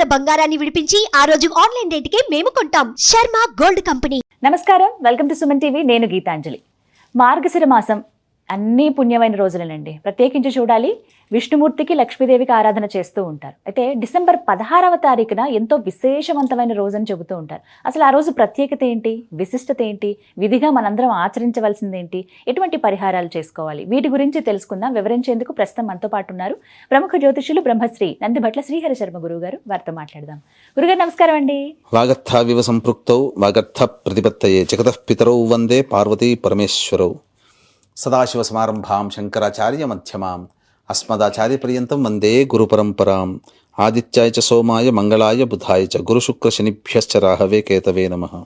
ఉన్న బంగారాన్ని విడిపించి ఆ రోజు ఆన్లైన్ రేటుకే మేము కొంటాం. Sharma gold company. నమస్కారం. Welcome to Suman TV. నేను గీతాంజలి. మార్గశిర మాసం అన్ని పుణ్యమైన రోజులేనండి. ప్రత్యేకించి చూడాలి విష్ణుమూర్తికి లక్ష్మీదేవికి ఆరాధన చేస్తూ ఉంటారు. అయితే డిసెంబర్ పదహారవ తారీఖున ఎంతో విశేషవంతమైన రోజని చెబుతూ ఉంటారు. అసలు ఆ రోజు ప్రత్యేకత ఏంటి? విశిష్టత ఏంటి? విధిగా మనందరం ఆచరించవలసింది ఏంటి ఎటువంటి పరిహారాలు చేసుకోవాలి? వీటి గురించి తెలుసుకుందాం. వివరించేందుకు ప్రస్తుతం మనతో పాటు ఉన్నారు ప్రముఖ జ్యోతిషులు బ్రహ్మశ్రీ నందిభట్ల శ్రీహరి శర్మ గురువు గారు వారితో మాట్లాడదాం. గురుగారు నమస్కారం అండి. వాగర్థావివ సంపృక్తౌ వాగర్థ ప్రతిపత్తయే జగతః పితరౌ వందే పార్వతీ పరమేశ్వరౌ. సదాశివ సమారంభాం శంకరాచార్య మధ్యమాం. అస్మదాచార్య పర్యంతం వందే గురుపరంపరాం. ఆదిత్యాయ చ సోమాయ మంగళాయ బుధాయ చ గురుశుక్ర శనిభ్యశ్చ రాహవే కేతవే నమ.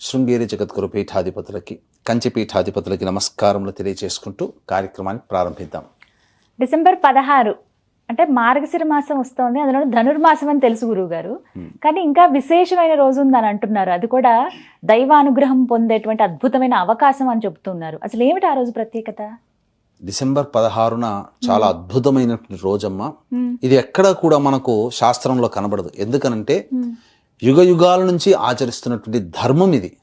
శృంగేరి జగద్గురు పీఠాధిపతులకి కంచి పీఠాధిపతులకి నమస్కారములు తెలియజేసుకుంటూ కార్యక్రమాన్ని ప్రారంభిద్దాం. డిసెంబర్ పదహారు అంటే మార్గశిర మాసం వస్తోంది అందులో ధనుర్మాసం అని తెలుసు గురువు గారు కానీ ఇంకా విశేషమైన రోజు ఉందని అంటున్నారు. అది కూడా దైవానుగ్రహం పొందేటువంటి అద్భుతమైన అవకాశం అని చెప్తున్నారు అసలు ఏమిటి ఆ రోజు ప్రత్యేకత? డిసెంబర్ పదహారున చాలా అద్భుతమైనటువంటి రోజమ్మ. మ్మ్. ఇది ఎక్కడ కూడా మనకు శాస్త్రంలో కనబడదు. ఎందుకనంటే యుగ యుగాల నుంచి ఆచరిస్తున్నటువంటి ధర్మం ఇది.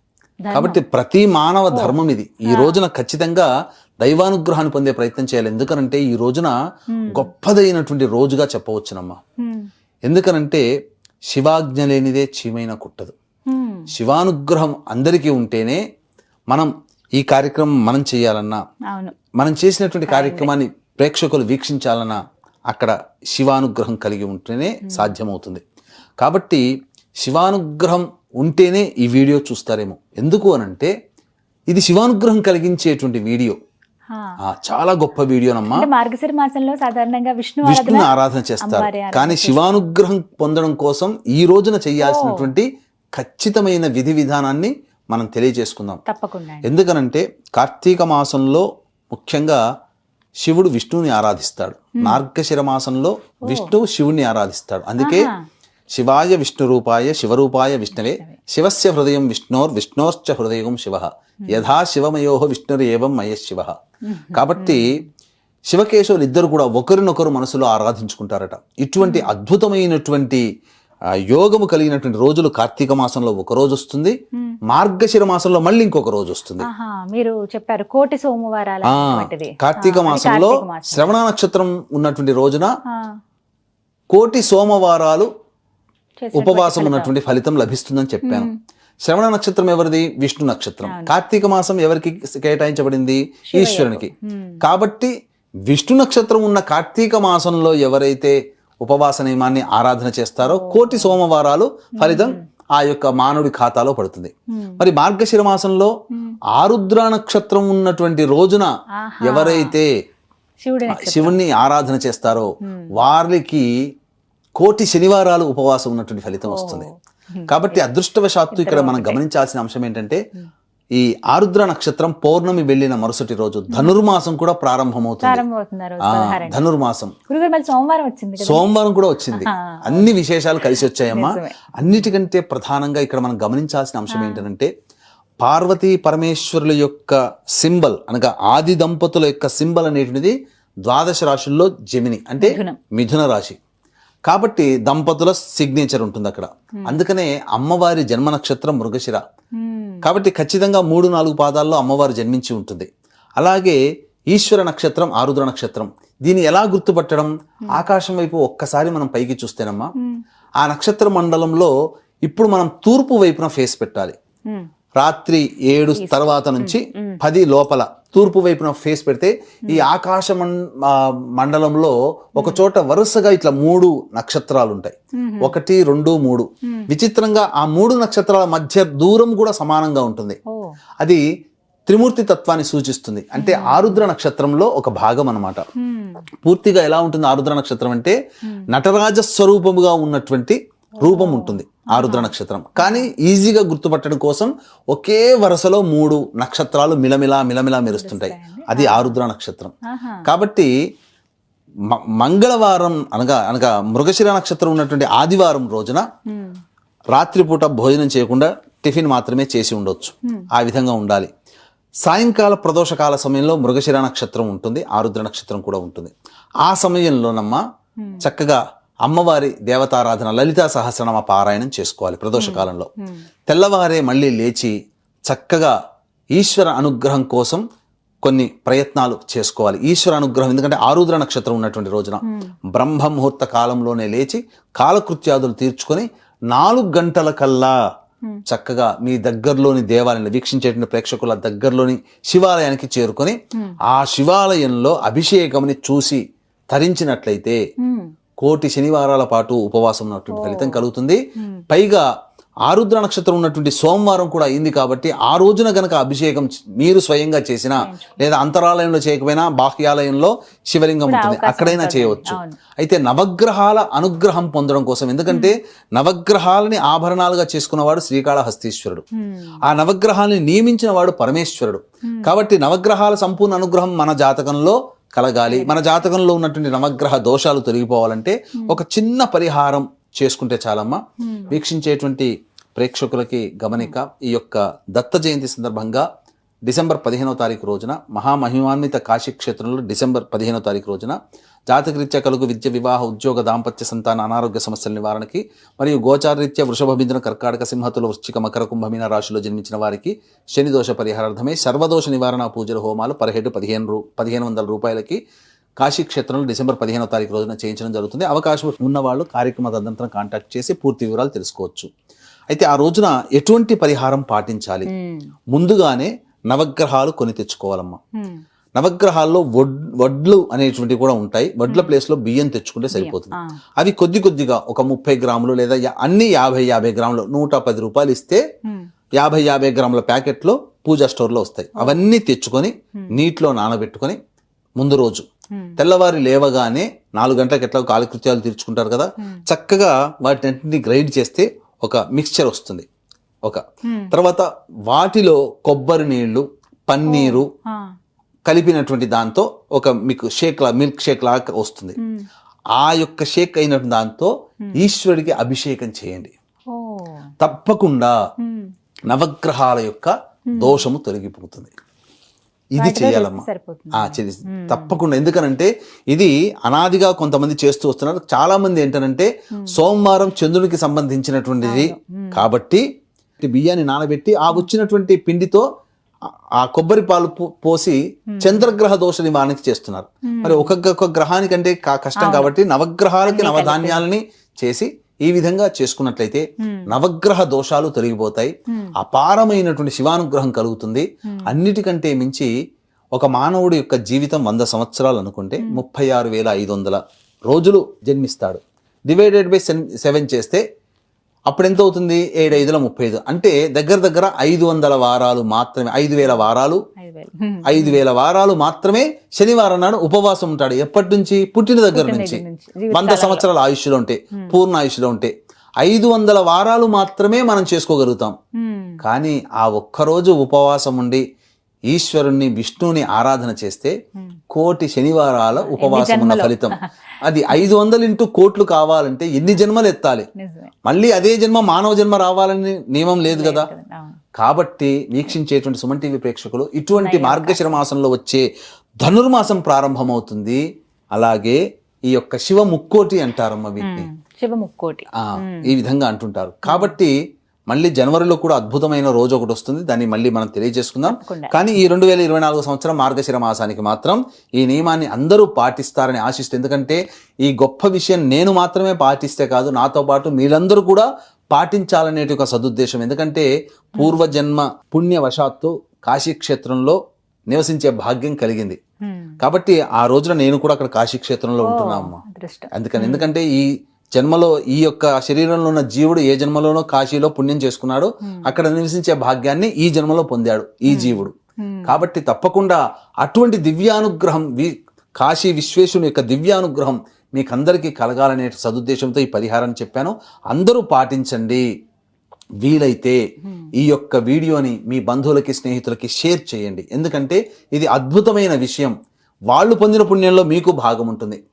కాబట్టి ప్రతి మానవ ధర్మం ఇది. ఈ రోజున ఖచ్చితంగా దైవానుగ్రహాన్ని పొందే ప్రయత్నం చేయాలి. ఎందుకనంటే ఈ రోజున గొప్పదైనటువంటి రోజుగా చెప్పవచ్చునమ్మా. ఎందుకనంటే శివాజ్ఞ లేనిదే చీమైన కుట్టదు. శివానుగ్రహం అందరికీ ఉంటేనే మనం ఈ కార్యక్రమం మనం చేయాలన్నా మనం చేసినటువంటి కార్యక్రమాన్ని ప్రేక్షకులు వీక్షించాలన్నా అక్కడ శివానుగ్రహం కలిగి ఉంటేనే సాధ్యమవుతుంది. కాబట్టి శివానుగ్రహం ఉంటేనే ఈ వీడియో చూస్తారేమో. ఎందుకు అనంటే ఇది శివానుగ్రహం కలిగించేటువంటి వీడియో. చాలా గొప్ప వీడియోనమ్మా. మార్గశిర మాసంలో సాధారణంగా విష్ణు విష్ణుని ఆరాధన చేస్తారు. కానీ శివానుగ్రహం పొందడం కోసం ఈ రోజున చేయాల్సినటువంటి ఖచ్చితమైన విధి విధానాన్ని మనం తెలియజేసుకుందాం. తప్పకుండా. ఎందుకనంటే కార్తీక మాసంలో ముఖ్యంగా శివుడు విష్ణువుని ఆరాధిస్తాడు. మార్గశిర మాసంలో విష్ణువు శివుణ్ణి ఆరాధిస్తాడు. అందుకే. శివాయ విష్ణు రూపాయ శివరూపాయ విష్ణవే. శివస్య హృదయం విష్ణోర్ విష్ణోర్చ హృదయం శివ. యథా శివమయో విష్ణురేవం మయ శివ కాబట్టి శివకేశవులు ఇద్దరు కూడా ఒకరినొకరు మనసులో ఆరాధించుకుంటారట. ఇటువంటి అద్భుతమైనటువంటి యోగము కలిగినటువంటి రోజులు కార్తీక మాసంలో ఒక రోజు వస్తుంది. మార్గశిర మాసంలో మళ్ళీ ఇంకొక రోజు వస్తుంది. మీరు చెప్పారు కోటి సోమవారాల. కార్తీక మాసంలో. శ్రవణ నక్షత్రం ఉన్నటువంటి రోజున కోటి సోమవారాలు ఉపవాసం. ఉన్నటువంటి ఫలితం లభిస్తుందని చెప్పాను శ్రవణ నక్షత్రం ఎవరిది? విష్ణు నక్షత్రం. కార్తీక మాసం ఎవరికి కేటాయించబడింది? ఈశ్వరునికి. కాబట్టి విష్ణు నక్షత్రం ఉన్న కార్తీక మాసంలో ఎవరైతే ఉపవాస నియమాన్ని ఆరాధన చేస్తారో కోటి సోమవారాలు ఫలితం ఆ యొక్క మానవుడి ఖాతాలో పడుతుంది. మరి మార్గశిర మాసంలో ఆరుద్ర నక్షత్రం ఉన్నటువంటి రోజున. ఎవరైతే శివుడి శివుణ్ణి ఆరాధన చేస్తారో వారికి కోటి శనివారాలు ఉపవాసం ఉన్నటువంటి ఫలితం వస్తుంది. కాబట్టి అదృష్టవశాత్తు ఇక్కడ మనం గమనించాల్సిన అంశం ఏంటంటే ఈ ఆరుద్ర నక్షత్రం పౌర్ణమి వెళ్ళిన మరుసటి రోజు ధనుర్మాసం కూడా ప్రారంభమవుతుంది. ధనుర్మాసం. సోమవారం కూడా వచ్చింది. అన్ని విశేషాలు కలిసి వచ్చాయమ్మా. అన్నిటికంటే ప్రధానంగా ఇక్కడ మనం గమనించాల్సిన అంశం ఏంటంటే పార్వతీ పరమేశ్వరుల యొక్క సింబల్ అనగా ఆది దంపతుల యొక్క సింబల్ అనేటువంటిది ద్వాదశ రాశుల్లో జమిని అంటే. మిథున రాశి. కాబట్టి దంపతుల సిగ్నేచర్ ఉంటుంది అక్కడ. అందుకనే అమ్మవారి జన్మ నక్షత్రం మృగశిర. కాబట్టి ఖచ్చితంగా మూడు నాలుగు పాదాల్లో అమ్మవారు జన్మించి ఉంటుంది. అలాగే ఈశ్వర నక్షత్రం ఆరుద్ర నక్షత్రం. దీన్ని ఎలా గుర్తుపట్టడం? ఆకాశం వైపు ఒక్కసారి మనం పైకి చూస్తేనమ్మా. ఆ నక్షత్ర మండలంలో ఇప్పుడు మనం తూర్పు వైపున ఫేస్ పెట్టాలి. రాత్రి ఏడు తర్వాత నుంచి పది లోపల. తూర్పు వైపున ఫేస్ పెడితే ఈ ఆకాశ మం- ఆ, మండలంలో ఒక చోట వరుసగా ఇట్లా మూడు నక్షత్రాలు ఉంటాయి ఒకటి రెండు మూడు. విచిత్రంగా ఆ మూడు నక్షత్రాల మధ్య దూరం కూడా సమానంగా ఉంటుంది. అది త్రిమూర్తి తత్వాన్ని సూచిస్తుంది. అంటే ఆరుద్ర నక్షత్రంలో ఒక భాగం అన్నమాట. హ్మ్. పూర్తిగా ఎలా ఉంటుంది ఆరుద్ర నక్షత్రం అంటే నటరాజ స్వరూపముగా ఉన్నటువంటి రూపం ఉంటుంది. ఆరుద్ర నక్షత్రం. కానీ ఈజీగా గుర్తుపట్టడం కోసం ఒకే వరుసలో మూడు నక్షత్రాలు మిలమిలా మిలమిలా మెరుస్తుంటాయి. అది ఆరుద్ర నక్షత్రం. కాబట్టి మ- మంగళవారం అనగా అనగా మృగశిర నక్షత్రం ఉన్నటువంటి ఆదివారం రోజున. రాత్రిపూట భోజనం చేయకుండా టిఫిన్ మాత్రమే చేసి ఉండొచ్చు. ఆ విధంగా ఉండాలి. సాయంకాల ప్రదోషకాల సమయంలో మృగశిర నక్షత్రం ఉంటుంది ఆరుద్ర నక్షత్రం కూడా ఉంటుంది. ఆ సమయంలోనమ్మా చక్కగా అమ్మవారి దేవతారాధన లలితా సహస్రనామ పారాయణం చేసుకోవాలి ప్రదోష కాలంలో. తెల్లవారే మళ్ళీ లేచి చక్కగా ఈశ్వర అనుగ్రహం కోసం కొన్ని ప్రయత్నాలు చేసుకోవాలి. ఈశ్వర అనుగ్రహం ఎందుకంటే ఆరుద్ర నక్షత్రం ఉన్నటువంటి రోజున బ్రహ్మ ముహూర్త కాలంలోనే లేచి కాలకృత్యాదులు తీర్చుకొని నాలుగు గంటల కల్లా చక్కగా మీ దగ్గరలోని దేవాలయాన్ని వీక్షించేటువంటి ప్రేక్షకుల దగ్గరలోని శివాలయానికి చేరుకొని ఆ శివాలయంలో అభిషేకంని చూసి తరించినట్లయితే కోటి శనివారాల పాటు ఉపవాసం ఉన్నటువంటి ఫలితం కలుగుతుంది. పైగా ఆరుద్ర నక్షత్రం ఉన్నటువంటి సోమవారం కూడా అయింది కాబట్టి ఆ రోజున గనక అభిషేకం మీరు స్వయంగా చేసినా లేదా అంతరాలయంలో చేయకపోయినా బాహ్యాలయంలో శివలింగం ఉంటుంది. అక్కడైనా. చేయవచ్చు. అయితే నవగ్రహాల అనుగ్రహం పొందడం కోసం ఎందుకంటే నవగ్రహాలని ఆభరణాలుగా చేసుకున్నవాడు శ్రీకాళహస్తీశ్వరుడు. ఆ నవగ్రహాలని నియమించిన వాడు పరమేశ్వరుడు కాబట్టి నవగ్రహాల సంపూర్ణ అనుగ్రహం మన జాతకంలో కలగాలి. మన జాతకంలో ఉన్నటువంటి నవగ్రహ దోషాలు తొలగిపోవాలంటే ఒక చిన్న పరిహారం చేసుకుంటే చాలమ్మా. వీక్షించేటువంటి ప్రేక్షకులకి గమనిక. ఈ యొక్క దత్త జయంతి సందర్భంగా డిసెంబర్ పదిహేనవ తారీఖు రోజున మహామహిమాన్విత కాశీ క్షేత్రంలో డిసెంబర్ పదిహేనవ తారీఖు రోజున జాతకరీత్యా కలుగు విద్య వివాహ ఉద్యోగ దాంపత్య సంతాన అనారోగ్య సమస్యల నివారణకి మరియు గోచారరీత్యా వృషభ బిందున కర్కాటక సింహతుల వృశ్చిక మకర కుంభమీన రాశిలో జన్మించిన వారికి శని దోష పరిహారార్థమై సర్వదోష నివారణ పూజల హోమాలు పర్హెడ్ పదిహేను రూ పదిహేను వందల రూపాయలకి కాశీ క్షేత్రంలో డిసెంబర్ పదిహేనవ తారీఖు రోజున చేయించడం జరుగుతుంది. అవకాశం ఉన్న వాళ్ళు కార్యక్రమ తదనంతరం కాంటాక్ట్ చేసి పూర్తి వివరాలు తెలుసుకోవచ్చు. అయితే ఆ రోజున ఎటువంటి పరిహారం పాటించాలి? ముందుగానే నవగ్రహాలు కొని తెచ్చుకోవాలమ్మా. నవగ్రహాల్లో వడ్ వడ్లు అనేటువంటివి కూడా ఉంటాయి. వడ్ల ప్లేస్లో బియ్యం తెచ్చుకుంటే సరిపోతుంది. అవి కొద్ది కొద్దిగా ఒక ముప్పై గ్రాములు లేదా అన్ని యాభై యాభై గ్రాములు నూట పది రూపాయలు ఇస్తే యాభై యాభై గ్రాముల ప్యాకెట్లో పూజా స్టోర్లో వస్తాయి. అవన్నీ తెచ్చుకొని నీటిలో నానబెట్టుకొని ముందు రోజు తెల్లవారి లేవగానే నాలుగు గంటలకు ఎట్లా కాలకృత్యాలు తీర్చుకుంటారు కదా చక్కగా వాటిని గ్రైండ్ చేస్తే ఒక మిక్స్చర్ వస్తుంది. ఒక. తర్వాత వాటిలో కొబ్బరి నీళ్ళు పన్నీరు కలిపినటువంటి దాంతో ఒక మీకు షేక్ లా మిల్క్ షేక్ లాగా వస్తుంది. ఆ యొక్క షేక్ అయినటువంటి దాంతో ఈశ్వరుడికి అభిషేకం చేయండి. తప్పకుండా నవగ్రహాల యొక్క దోషము తొలగిపోతుంది. ఇది చేయాలమ్మా తప్పకుండా. ఎందుకనంటే ఇది అనాదిగా కొంతమంది చేస్తూ వస్తున్నారు. చాలా మంది ఏంటనంటే సోమవారం చంద్రునికి సంబంధించినటువంటిది కాబట్టి బియ్యాన్ని నానబెట్టి ఆ వచ్చినటువంటి పిండితో ఆ- కొబ్బరి పాలు పోసి చంద్రగ్రహ దోష నివారణకి చేస్తున్నారు. మరి ఒక్కొక్క ఒక్క గ్రహానికంటే కష్టం కాబట్టి నవగ్రహాలకి నవధాన్యాలని చేసి ఈ విధంగా చేసుకున్నట్లయితే నవగ్రహ దోషాలు తొలగిపోతాయి. అపారమైనటువంటి శివానుగ్రహం కలుగుతుంది. అన్నిటికంటే మించి ఒక మానవుడి యొక్క జీవితం వంద సంవత్సరాలు అనుకుంటే ముప్పై ఆరు వేల ఐదు వందల రోజులు జన్మిస్తాడు. డివైడెడ్ బై సెవెన్ చేస్తే అప్పుడు ఎంత అవుతుంది ఏడు ఐదుల ముప్పై ఐదు అంటే దగ్గర దగ్గర ఐదు వందల వారాలు మాత్రమే ఐదు వేల వారాలు. ఐదు వేలు. వారాలు మాత్రమే శనివారం నాడు ఉపవాసం ఉంటాడు. ఎప్పటి నుంచి? పుట్టిన దగ్గర నుంచి. వంద సంవత్సరాల ఆయుష్లో ఉంటే పూర్ణ ఆయుష్లో ఉంటే. ఐదు వందల వారాలు మాత్రమే మనం చేసుకోగలుగుతాం. కానీ ఆ ఒక్కరోజు ఉపవాసం ఉండి ఈశ్వరుణ్ణి విష్ణుని ఆరాధన చేస్తే కోటి శనివారాల ఉపవాసం ఉన్న. ఫలితం. అది ఐదు వందలు ఇంటూ కోట్లు కావాలంటే ఎన్ని జన్మలు ఎత్తాలి? మళ్ళీ అదే జన్మ మానవ జన్మ రావాలని నియమం లేదు కదా. కాబట్టి వీక్షించేటువంటి సుమన్ టీవీ ప్రేక్షకులు ఇటువంటి మార్గశిర మాసంలో వచ్చే ధనుర్మాసం ప్రారంభమవుతుంది. అలాగే ఈ యొక్క శివ ముక్కోటి అంటారమ్మ వీటిని. శివ ముక్కోటి. ఆ, ఈ విధంగా అంటుంటారు. కాబట్టి మళ్ళీ జనవరిలో కూడా అద్భుతమైన రోజు ఒకటి వస్తుంది. దాన్ని మళ్ళీ మనం తెలియజేసుకుందాం. కానీ ఈ రెండు వేల ఇరవై నాలుగు సంవత్సరం మార్గశిర మాసానికి మాత్రం ఈ నియమాన్ని అందరూ పాటిస్తారని ఆశిస్తూ ఎందుకంటే ఈ గొప్ప విషయం నేను మాత్రమే పాటిస్తే కాదు నాతో పాటు మీరందరూ కూడా పాటించాలనేటి ఒక సదుద్దేశం. ఎందుకంటే పూర్వజన్మ పుణ్యవశాత్తు కాశీ క్షేత్రంలో నివసించే భాగ్యం కలిగింది. కాబట్టి ఆ రోజున నేను కూడా అక్కడ కాశీ క్షేత్రంలో ఉంటున్నామ్మా అదృష్టం. అందుకని ఎందుకంటే ఈ జన్మలో ఈ యొక్క శరీరంలో ఉన్న జీవుడు ఏ జన్మలోనో కాశీలో పుణ్యం చేసుకున్నాడు. అక్కడ నివసించే భాగ్యాన్ని ఈ జన్మలో పొందాడు ఈ జీవుడు. కాబట్టి తప్పకుండా అటువంటి దివ్యానుగ్రహం కాశీ విశ్వేశ్వరుని యొక్క దివ్యానుగ్రహం మీకందరికీ కలగాలనే సదుద్దేశంతో ఈ పరిహారం చెప్పాను. అందరూ పాటించండి. వీలైతే ఈ యొక్క వీడియోని మీ బంధువులకి స్నేహితులకి షేర్ చేయండి. ఎందుకంటే ఇది అద్భుతమైన విషయం. వాళ్ళు పొందిన పుణ్యంలో మీకు భాగం ఉంటుంది.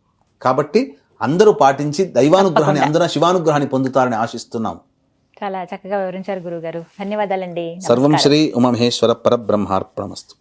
కాబట్టి అందరూ పాటించి దైవానుగ్రహాన్ని అందరూ శివానుగ్రహాన్ని పొందుతారని ఆశిస్తున్నాం. చాలా చక్కగా వివరించారు గురుగారు ధన్యవాదాలండి. సర్వం శ్రీ ఉమమహేశ్వర పరబ్రహ్మార్పణమస్తు.